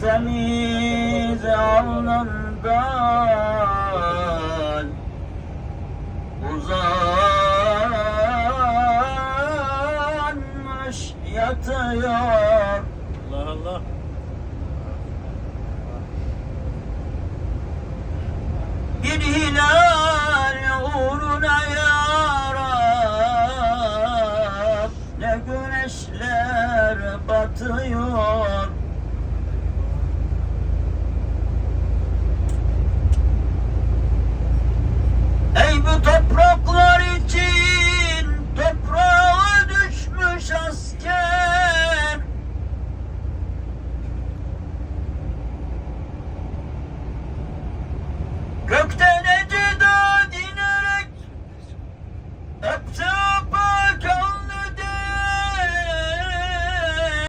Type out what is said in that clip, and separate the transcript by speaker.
Speaker 1: tertemiz alnından uzanmış yatıyor.
Speaker 2: Allah Allah.
Speaker 1: Bir hilal uğruna yarab Ne güneşler batıyor Gökten eceda dinerek Etsen